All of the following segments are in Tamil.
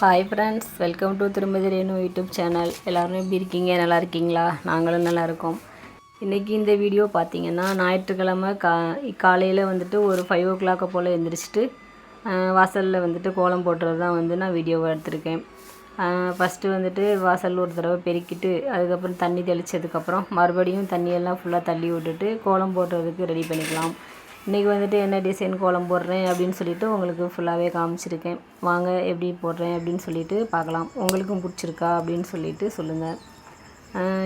ஹாய் ஃப்ரெண்ட்ஸ் வெல்கம் டு திருமதி ரேணு யூடியூப் சேனல் எல்லோரும் எப்படி இருக்கீங்க? நல்லா இருக்கீங்களா? நாங்களும் நல்லா இருக்கோம். இன்றைக்கி இந்த வீடியோ பார்த்தீங்கன்னா ஞாயிற்றுக்கிழமை கா காலையில் வந்துட்டு ஒரு ஃபைவ் ஓ கிளாக்கை போல் எழுந்திரிச்சிட்டு வாசலில் வந்துட்டு கோலம் போட்டுறது தான் வந்து நான் வீடியோவை எடுத்திருக்கேன். ஃபஸ்ட்டு வந்துட்டு வாசல் ஒரு தடவை பெருக்கிட்டு அதுக்கப்புறம் தண்ணி தெளித்ததுக்கப்புறம் மறுபடியும் தண்ணியெல்லாம் ஃபுல்லாக தள்ளி விட்டுட்டு கோலம் போடுறதுக்கு ரெடி பண்ணிக்கலாம். இன்றைக்கி வந்துட்டு என்ன டிசைன் கோலம் போடுறேன் அப்படின்னு சொல்லிட்டு உங்களுக்கு ஃபுல்லாகவே காமிச்சிருக்கேன். வாங்க எப்படி போடுறேன் அப்படின்னு சொல்லிட்டு பார்க்கலாம். உங்களுக்கும் பிடிச்சிருக்கா அப்படின்னு சொல்லிட்டு சொல்லுங்கள்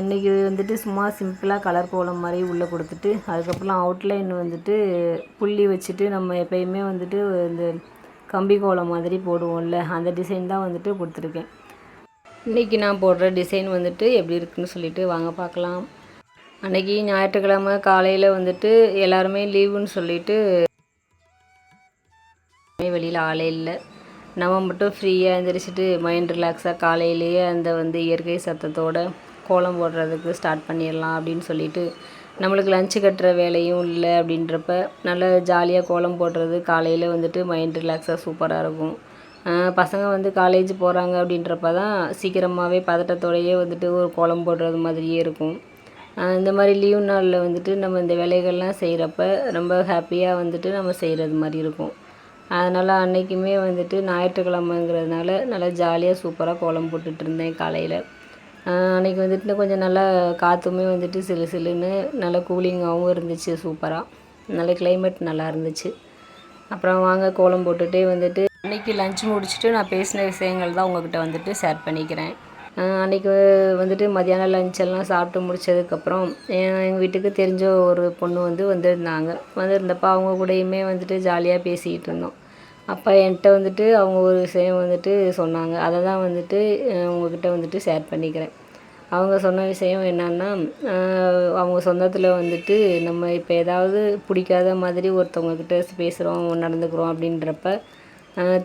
இன்றைக்கி வந்துட்டு சும்மா சிம்பிளாக கலர் கோலம் மாதிரி உள்ளே கொடுத்துட்டு அதுக்கப்புறம் அவுட்லைன் வந்துட்டு புள்ளி வச்சுட்டு நம்ம எப்பயுமே வந்துட்டு இந்த கம்பி கோலம் மாதிரி போடுவோம்ல அந்த டிசைன் தான் வந்துட்டு கொடுத்துருக்கேன். இன்றைக்கி நான் போடுற டிசைன் வந்துட்டு எப்படி இருக்குன்னு சொல்லிட்டு வாங்க பார்க்கலாம். அன்றைக்கி ஞாயிற்றுக்கிழமை காலையில் வந்துட்டு எல்லாருமே லீவுன்னு சொல்லிட்டு வெளியில் ஆளே இல்லை. நம்ம மட்டும் ஃப்ரீயாக எழுந்திரிச்சிட்டு மைண்ட் ரிலாக்ஸாக காலையிலேயே அந்த வந்து இயற்கை சத்தத்தோட கோலம் போடுறதுக்கு ஸ்டார்ட் பண்ணிடலாம் அப்படின்னு சொல்லிட்டு நம்மளுக்கு லஞ்சு கட்டுற வேலையும் இல்லை அப்படின்றப்ப நல்ல ஜாலியாக கோலம் போடுறது காலையில் வந்துட்டு மைண்ட் ரிலாக்ஸாக சூப்பராக இருக்கும். பசங்க வந்து காலேஜ் போகிறாங்க அப்படின்றப்ப தான் சீக்கிரமாகவே பதட்டத்தோடையே வந்துட்டு ஒரு கோலம் போடுறது மாதிரியே இருக்கும். இந்த மாதிரி லீவ் நாளில் வந்துட்டு நம்ம இந்த வேலைகள்லாம் செய்கிறப்ப ரொம்ப ஹாப்பியாக வந்துட்டு நம்ம செய்கிறது மாதிரி இருக்கும். அதனால் அன்றைக்குமே வந்துட்டு ஞாயிற்றுக்கிழமைங்கிறதுனால நல்லா ஜாலியாக சூப்பராக கோலம் போட்டுட்டு இருந்தேன் காலையில். அன்றைக்கி வந்துட்டு கொஞ்சம் நல்லா காற்றுமே வந்துட்டு சிலு சிலுன்னு நல்லா கூலிங்காகவும் இருந்துச்சு சூப்பராக நல்ல கிளைமேட் நல்லா இருந்துச்சு. அப்புறம் வாங்க கோலம் போட்டுகிட்டே வந்துட்டு அன்றைக்கி லஞ்ச் முடிச்சுட்டு நான் பேசின விஷயங்கள் தான் உங்கள்கிட்ட வந்துட்டு ஷேர் பண்ணிக்கிறேன். அன்றைக்கி வந்துட்டு மதியானம் லஞ்செல்லாம் சாப்பிட்டு முடிச்சதுக்கப்புறம் எங்கள் வீட்டுக்கு தெரிஞ்ச ஒரு பொண்ணு வந்து வந்திருந்தாங்க. வந்திருந்தப்போ அவங்க கூடயுமே வந்துட்டு ஜாலியாக பேசிக்கிட்டு இருந்தோம். அப்போ என்கிட்ட வந்துட்டு அவங்க ஒரு விஷயம் வந்துட்டு சொன்னாங்க. அதை தான் வந்துட்டு உங்ககிட்ட வந்துட்டு ஷேர் பண்ணிக்கிறேன். அவங்க சொன்ன விஷயம் என்னன்னா அவங்க சொந்தத்தில் வந்துட்டு நம்ம இப்போ ஏதாவது பிடிக்காத மாதிரி ஒருத்தவங்கக்கிட்ட பேசுகிறோம் நடந்துக்கிறோம் அப்படின்றப்ப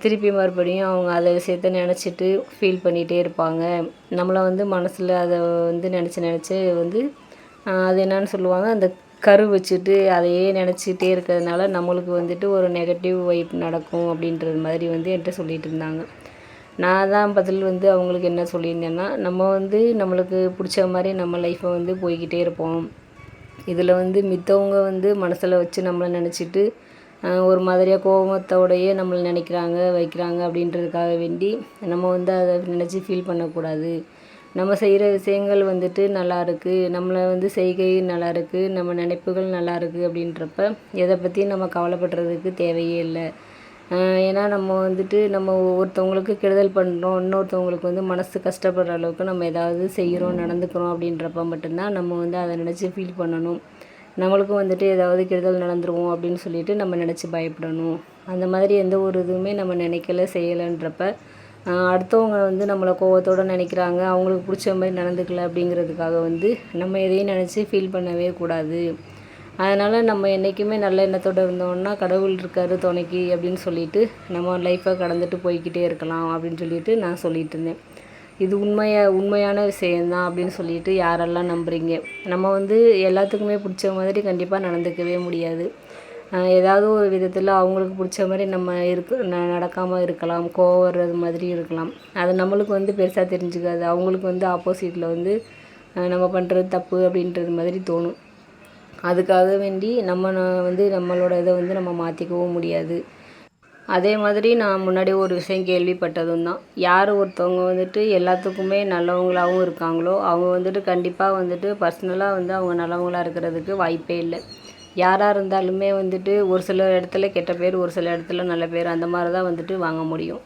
திருப்பி மறுபடியும் அவங்க அதை விஷயத்த நினச்சிட்டு ஃபீல் பண்ணிகிட்டே இருப்பாங்க. நம்மளை வந்து மனசில் அதை வந்து நினச்சி நினச்சி வந்து அது என்னன்னு சொல்லுவாங்க அந்த கரு வச்சுட்டு அதையே நினச்சிட்டே இருக்கிறதுனால நம்மளுக்கு வந்துட்டு ஒரு நெகட்டிவ் வைப் நடக்கும் அப்படின்றது மாதிரி வந்து என்கிட்ட சொல்லிகிட்டு இருந்தாங்க. நான் தான் பதில் வந்து அவங்களுக்கு என்ன சொல்லியிருந்தேன்னா நம்ம வந்து நம்மளுக்கு பிடிச்ச மாதிரி நம்ம லைஃப்பை வந்து போய்கிட்டே இருப்போம். இதில் வந்து மித்தவங்க வந்து மனசில் வச்சு நம்மளை நினச்சிட்டு ஒரு மாதிரியாக கோபத்தோடையே நம்மளை நினைக்கிறாங்க வைக்கிறாங்க அப்படின்றதுக்காக வேண்டி நம்ம வந்து அதை நினச்சி ஃபீல் பண்ணக்கூடாது. நம்ம செய்கிற விஷயங்கள் வந்துட்டு நல்லா இருக்குது நம்மளை வந்து செய்கை நல்லா இருக்குது நம்ம நினைப்புகள் நல்லா இருக்குது அப்படின்றப்ப எதை பற்றியும் நம்ம கவலைப்படுறதுக்கு தேவையே இல்லை. ஏன்னா நம்ம வந்துட்டு நம்ம ஒருத்தவங்களுக்கு கெடுதல் பண்ணுறோம் இன்னொருத்தவங்களுக்கு வந்து மனசு கஷ்டப்படுற அளவுக்கு நம்ம ஏதாவது செய்கிறோம் நடந்துக்கிறோம் அப்படின்றப்ப மட்டும்தான் நம்ம வந்து அதை நினச்சி ஃபீல் பண்ணணும். நம்மளுக்கும் வந்துட்டு ஏதாவது கெடுதல் நடந்துருவோம் அப்படின்னு சொல்லிட்டு நம்ம நினச்சி பயப்படணும். அந்த மாதிரி எந்த ஒரு இதுவுமே நம்ம நினைக்கல செய்யலைன்றப்ப அடுத்தவங்க வந்து நம்மளை கோவத்தோடு நினைக்கிறாங்க அவங்களுக்கு பிடிச்ச மாதிரி நடந்துக்கல அப்படிங்கிறதுக்காக வந்து நம்ம எதையும் நினச்சி ஃபீல் பண்ணவே கூடாது. அதனால் நம்ம என்றைக்குமே நல்ல எண்ணத்தோடு இருந்தோம்னா கடவுள் இருக்கார் துணைக்கு அப்படின்னு சொல்லிட்டு நம்ம லைஃப்பை கடந்துட்டு போய்கிட்டே இருக்கலாம் அப்படின்னு சொல்லிட்டு நான் சொல்லிகிட்டு இருந்தேன். இது உண்மையாக உண்மையான விஷயந்தான் அப்படின்னு சொல்லிட்டு யாரெல்லாம் நம்புகிறீங்க நம்ம வந்து எல்லாத்துக்குமே பிடிச்ச மாதிரி கண்டிப்பாக நடந்துக்கவே முடியாது. ஏதாவது ஒரு விதத்தில் அவங்களுக்கு பிடிச்ச மாதிரி நம்ம இருக்க நடக்காமல் இருக்கலாம். கோவம் வர்றது மாதிரி இருக்கலாம். அது நம்மளுக்கு வந்து பெருசாக தெரிஞ்சுக்காது. அவங்களுக்கு வந்து ஆப்போசிட்டில் வந்து நம்ம பண்ணுறது தப்பு அப்படின்றது மாதிரி தோணும். அதுக்காக வேண்டி நம்ம வந்து நம்மளோட இதை வந்து நம்ம மாற்றிக்கவும் முடியாது. அதே மாதிரி நான் முன்னாடி ஒரு விஷயம் கேள்விப்பட்டதும் தான். யார் ஒருத்தவங்க வந்துட்டு எல்லாத்துக்குமே நல்லவங்களாகவும் இருக்காங்களோ அவங்க வந்துட்டு கண்டிப்பாக வந்துட்டு பர்சனலாக வந்து அவங்க நல்லவங்களாக இருக்கிறதுக்கு வாய்ப்பே இல்லை. யாராக இருந்தாலுமே வந்துட்டு ஒரு சில இடத்துல கெட்ட பேர் ஒரு சில இடத்துல நல்ல பேர் அந்த மாதிரி தான் வந்துட்டு வாங்க முடியும்.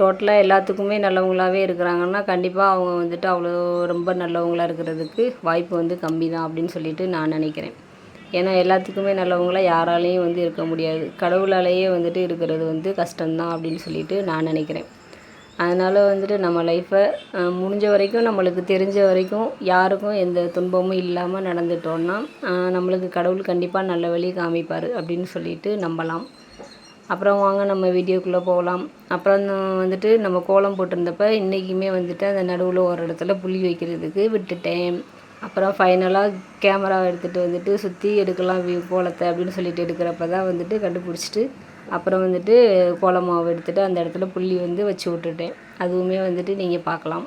டோட்டலாக எல்லாத்துக்குமே நல்லவங்களாகவே இருக்கிறாங்கன்னா கண்டிப்பாக அவங்க வந்துட்டு அவ்வளோ ரொம்ப நல்லவங்களாக இருக்கிறதுக்கு வாய்ப்பு வந்து கம்மி தான் அப்படின்னு சொல்லிட்டு நான் நினைக்கிறேன். ஏன்னா எல்லாத்துக்குமே நல்லவங்களாக யாராலையும் வந்து இருக்க முடியாது. கடவுளாலேயே வந்துட்டு இருக்கிறது வந்து கஷ்டம்தான் அப்படின்னு சொல்லிட்டு நான் நினைக்கிறேன். அதனால் வந்துட்டு நம்ம லைஃப்பை முடிஞ்ச வரைக்கும் நம்மளுக்கு தெரிஞ்ச வரைக்கும் யாருக்கும் எந்த துன்பமும் இல்லாமல் நடந்துட்டோன்னா நம்மளுக்கு கடவுள் கண்டிப்பாக நல்ல வழி காமிப்பார் அப்படின்னு சொல்லிட்டு நம்பலாம். அப்புறம் வாங்க நம்ம வீடியோக்குள்ளே போகலாம். அப்புறம் வந்துட்டு நம்ம கோலம் போட்டிருந்தப்ப இன்றைக்குமே வந்துட்டு அந்த நடுவில் ஒரு இடத்துல புள்ளி வைக்கிறதுக்கு விட்டுட்டேன். அப்புறம் ஃபைனலாக கேமரா எடுத்துகிட்டு வந்துட்டு சுற்றி எடுக்கலாம் வியூ கோலத்தை அப்படின்னு சொல்லிட்டு எடுக்கிறப்ப தான் வந்துட்டு கண்டுபிடிச்சிட்டு அப்புறம் வந்துட்டு கோலமாவை எடுத்துகிட்டு அந்த இடத்துல புள்ளி வந்து வச்சு விட்டுட்டேன். அதுவுமே வந்துட்டு நீங்கள் பார்க்கலாம்.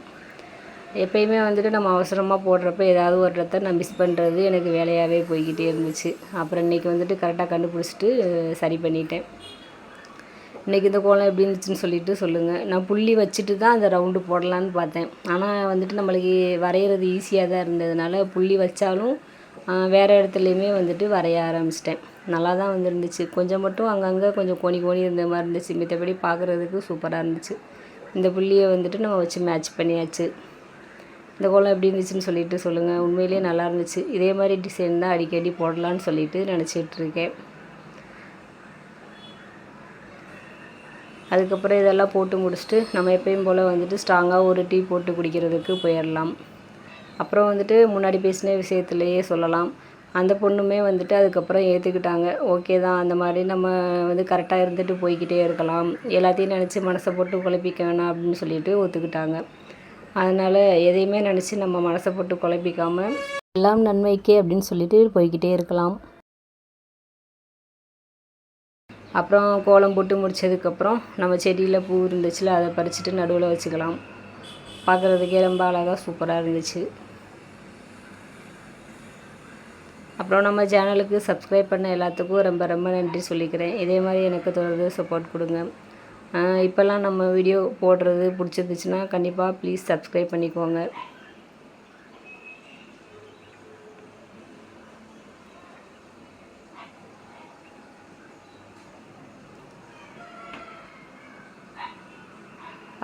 எப்பயுமே வந்துட்டு நம்ம அவசரமாக போடுறப்ப ஏதாவது ஒரு இடத்த நான் மிஸ் பண்ணுறது எனக்கு வேலையாகவே போய்கிட்டே இருந்துச்சு. அப்புறம் இன்றைக்கி வந்துட்டு கரெக்டாக கண்டுபிடிச்சிட்டு சரி பண்ணிட்டேன். இன்றைக்கி இந்த கோலம் எப்படி இருந்துச்சுன்னு சொல்லிட்டு சொல்லுங்கள் நான் புள்ளி வச்சுட்டு தான் அந்த ரவுண்டு போடலான்னு பார்த்தேன். ஆனால் வந்துட்டு நம்மளுக்கு வரைகிறது ஈஸியாக தான் இருந்ததுனால புள்ளி வச்சாலும் வேறு இடத்துலையுமே வந்துட்டு வரைய ஆரம்பிச்சிட்டேன். நல்லா தான் வந்துருந்துச்சு. கொஞ்சம் மட்டும் அங்கங்கே கொஞ்சம் கோணி கோணி இருந்த மாதிரி இருந்துச்சு. மித்தபடி பார்க்குறதுக்கு சூப்பராக இருந்துச்சு. இந்த புள்ளியை வந்துட்டு நம்ம வச்சு மேட்ச் பண்ணியாச்சு. இந்த கோலம் எப்படி இருந்துச்சுன்னு சொல்லிட்டு சொல்லுங்கள் உண்மையிலேயே நல்லா இருந்துச்சு. இதே மாதிரி டிசைன் தான் அடிக்கடி போடலான்னு சொல்லிட்டு நினச்சிட்டு அதுக்கப்புறம் இதெல்லாம் போட்டு முடிச்சுட்டு நம்ம எப்பயும் போல் வந்துட்டு ஸ்ட்ராங்காக ஒரு டீ போட்டு குடிக்கிறதுக்கு போயிடலாம். அப்புறம் வந்துட்டு முன்னாடி பேசின விஷயத்துலையே சொல்லலாம். அந்த பொண்ணுமே வந்துட்டு அதுக்கப்புறம் ஏற்றுக்கிட்டாங்க ஓகே தான் அந்த மாதிரி நம்ம வந்து கரெக்டாக இருந்துட்டு போய்கிட்டே இருக்கலாம். எல்லாத்தையும் நினச்சி மனசை போட்டு குழப்பிக்க வேணாம் அப்படின்னு சொல்லிட்டு ஒத்துக்கிட்டாங்க. அதனால் எதையுமே நினச்சி நம்ம மனசை போட்டு குழப்பிக்காமல் எல்லாம் நன்மைக்கே அப்படின்னு சொல்லிட்டு போய்க்கிட்டே இருக்கலாம். அப்புறம் கோலம் போட்டு முடித்ததுக்கப்புறம் நம்ம செடியில் பூ இருந்துச்சுல அதை பறிச்சுட்டு நடுவில் வச்சுக்கலாம். பார்க்குறதுக்கே ரொம்ப அழகாக சூப்பராக இருந்துச்சு. அப்புறம் நம்ம சேனலுக்கு சப்ஸ்கிரைப் பண்ண எல்லாத்துக்கும் ரொம்ப ரொம்ப நன்றி சொல்லிக்கிறேன். இதே மாதிரி எனக்கு தொடர்ந்து சப்போர்ட் கொடுங்க. இப்போல்லாம் நம்ம வீடியோ போடுறது பிடிச்சிருந்துச்சுன்னா கண்டிப்பாக ப்ளீஸ் சப்ஸ்கிரைப் பண்ணிக்கோங்க.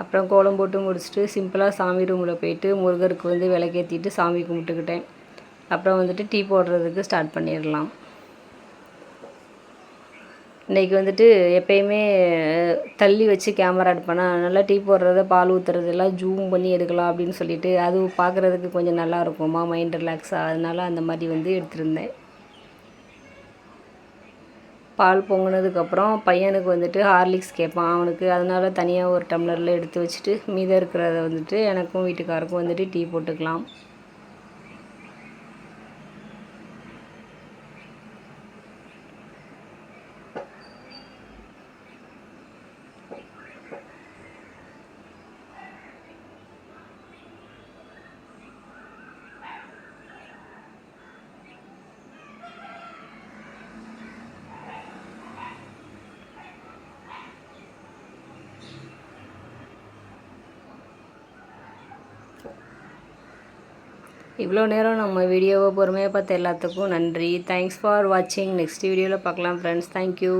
அப்புறம் கோலம் போட்டு முடிச்சுட்டு சிம்பிளாக சாமி ரூமில் போயிட்டு முருகருக்கு வந்து விளக்கேற்றிட்டு சாமி கும்பிட்டுக்கிட்டேன். அப்புறம் வந்துட்டு டீ போடுறதுக்கு ஸ்டார்ட் பண்ணிடலாம். இன்றைக்கி வந்துட்டு எப்பயுமே தள்ளி வச்சு கேமரா எடுப்பேனா. நல்லா டீ போடுறத பால் ஊற்றுறது எல்லாம் ஜூம் பண்ணி எடுக்கலாம் அப்படின்னு சொல்லிட்டு அது பார்க்குறதுக்கு கொஞ்சம் நல்லா இருக்குமா மைண்ட் ரிலாக்ஸாக அதனால் அந்த மாதிரி வந்து எடுத்திருந்தேன். பால் பொங்கினதுக்கப்புறம் பையனுக்கு வந்துட்டு ஹார்லிக்ஸ் கேட்பான். அவனுக்கு அதனால் தனியாக ஒரு டம்ளரில் எடுத்து வச்சுட்டு மீதம் இருக்கிறத வந்துட்டு எனக்கும் வீட்டுக்காருக்கும் வந்துட்டு டீ போட்டுக்கலாம். இவ்வளோ நேரம் நம்ம வீடியோவை பொறுமையாக பார்த்த எல்லாத்துக்கும் நன்றி. தேங்க்ஸ் ஃபார் வாட்சிங் நெக்ஸ்ட் வீடியோவில் பார்க்கலாம் ஃப்ரெண்ட்ஸ் தேங்க்யூ